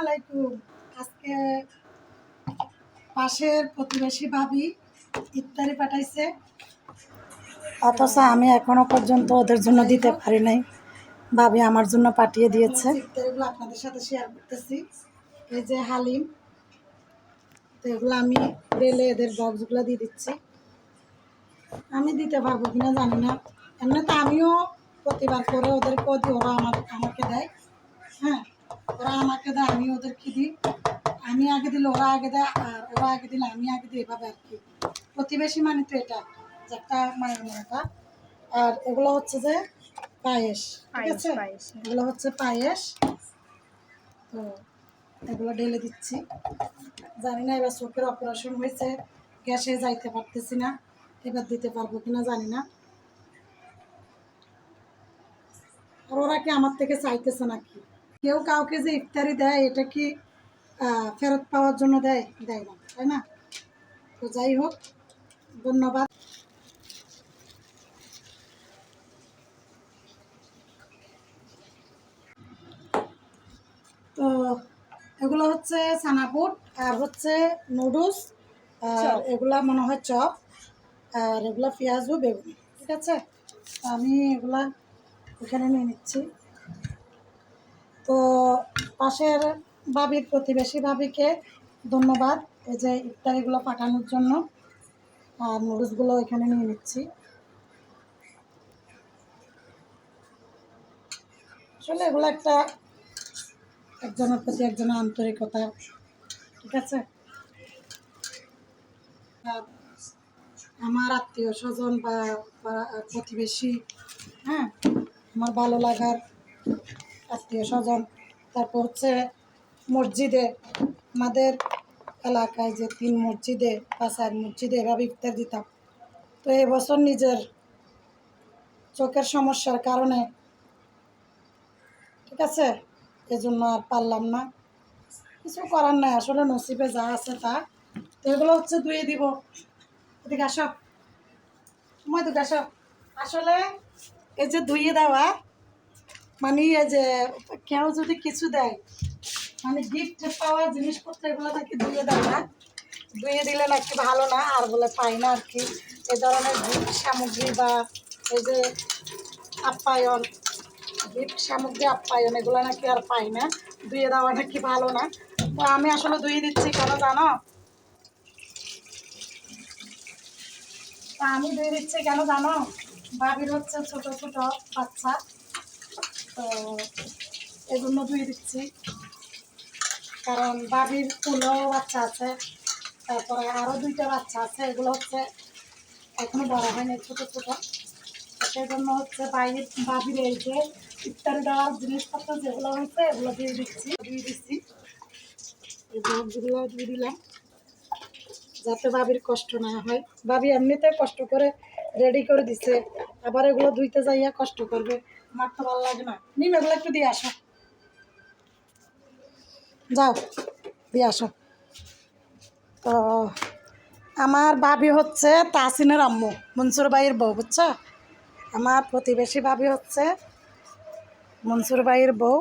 আলাইকুম। আজকে পাশের প্রতিবেশী ভাবি ইফতারি পাঠাইছে। অথচ আমি এখনও পর্যন্ত ওদের জন্য দিতে পারি নাই। ভাবি আমার জন্য পাঠিয়ে দিয়েছে। ইফতারিগুলো আপনাদের সাথে শেয়ার করতেছি। এই যে হালিম, তো এগুলো আমি বেলে এদের বক্সগুলো দিয়ে দিচ্ছি। আমি দিতে পারব কিনা জানি না। এমনি তো আমিও প্রতিবার করে ওদেরকেও দিই ওরা আমাকে দেয়। হ্যাঁ। ওরা আমাকে দেয় আমি ওদেরকে দিই। আমি আগে দিলে ওরা আগে দেয় আর ওরা আগে দিলে আমি আগে দিই এভাবে আর কি। প্রতিবেশী মানে তো এটা যে একটা মায়ের মনটা আর এগুলো হচ্ছে যে পায়েস ঠিক আছে? এগুলো হচ্ছে পায়েস। তো এগুলো ঢেলে দিচ্ছি। জানি না এবার চোখের অপারেশন হয়েছে গ্যাসে যাইতে পারতেছি না এবার দিতে পারব কিনা জানি না। আর ওরা কি আমার থেকে চাইতেছে নাকি? কেউ কাউকে যে ইফতারি দেয় এটা কি ফেরত পাওয়ার জন্য দেয়? দেয় না তাই না? তো যাই হোক ধন্যবাদ। তো এগুলো হচ্ছে সানাপুট আর হচ্ছে নুডলস আর এগুলা মনে হয় চপ আর এগুলা পেঁয়াজু বেগুন ঠিক আছে? আমি এগুলা এখানে নিয়ে নিচ্ছি। তো পাশের ভাবির প্রতিবেশী ভাবিকে ধন্যবাদ, এই যে ইফতারিগুলো পাঠানোর জন্য। আর নুডলসগুলো এখানে নিয়ে নিচ্ছি। আসলে এগুলো একটা একজনের প্রতি একজনের আন্তরিকতা, ঠিক আছে? আমার আত্মীয় স্বজন বা প্রতিবেশী হ্যাঁ? আমার ভালো লাগার আত্মীয় স্বজন। তারপর হচ্ছে মসজিদে, আমাদের এলাকায় যে তিন মসজিদে বা চার মসজিদে এভাবে ইফতার দিতাম। তো এবছর নিজের চোখের সমস্যার কারণে, ঠিক আছে? এজন্য আর পারলাম না। কিছু করার নাই, আসলে নসিবে যা আছে তা। তো এগুলো হচ্ছে ধুয়ে দিব। এদিকে আসো। সময় দিকে আসো। আসলে এই যে ধুয়ে দেওয়া মানে যে, কেউ যদি কিছু দেয় মানে গিফট পাওয়া জিনিসপত্র এগুলো নাকি ধুয়ে দেয় না। ধুয়ে দিলে নাকি ভালো না, আর বলে পাই না আর কি। এ ধরনের গিফট সামগ্রী বা এই যে আপ্যায়ন গিফট সামগ্রী, আপ্যায়ন, এগুলো নাকি আর পাই না। ধুয়ে দেওয়া নাকি ভালো না। তো আমি আসলে ধুয়ে দিচ্ছি কেন জানো? আমি ধুয়ে দিচ্ছি কেন জানো? বাবির হচ্ছে ছোট ছোট বাচ্চা। তো এজন্য ধুয়ে দিচ্ছি। কারণ বাবির ফুলেও বাচ্চা আছে, তারপরে আরও দুইটা বাচ্চা আছে, এগুলো হচ্ছে এখনও বড় হয়নি, ছোট ছোট। সেই জন্য হচ্ছে বাইরে বাবির এই যে ইত্যাদি দেওয়ার জিনিসপত্র যেগুলো হয়েছে, এগুলো দিয়ে দিচ্ছি দিয়ে দিচ্ছি। বক্সগুলো দিয়ে দিলাম, যাতে বাবির কষ্ট না হয়। বাবি এমনিতে কষ্ট করে রেডি করে দিছে। আবার এগুলো ধুইতে যাইয়া কষ্ট করবে। আমার তো ভালো লাগে না। নিম এগুলো একটু দিয়ে আসো। যাও, দিয়ে আসো। তো, আমার ভাবি হচ্ছে তাসিনের আম্মু, মনসুর ভাইয়ের বউ, বুঝছ? আমার প্রতিবেশী ভাবি হচ্ছে মনসুর ভাইয়ের বউ।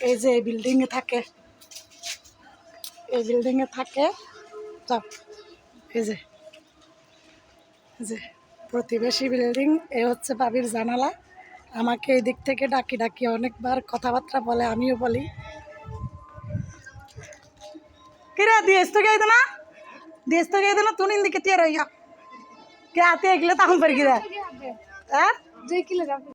এই যে এই বিল্ডিংয়ে থাকে। এই বিল্ডিংয়ে থাকে। যাও, এই যে যে। প্রতিবেশী বিল্ডিং এ হচ্ছে বাবির জানালা। আমাকে এই দিক থেকে ডাকি ডাকি অনেকবার কথাবার্তা বলে আমিও বলি। কিরা দিয়েছ তো গেই না দিয়েছ তো গেই না তুন ইন্দিকে তিয়ার হইয়া। কে আতে এগুলো তখন পারি কিরা হ্যাঁ যে কিলো যাবে।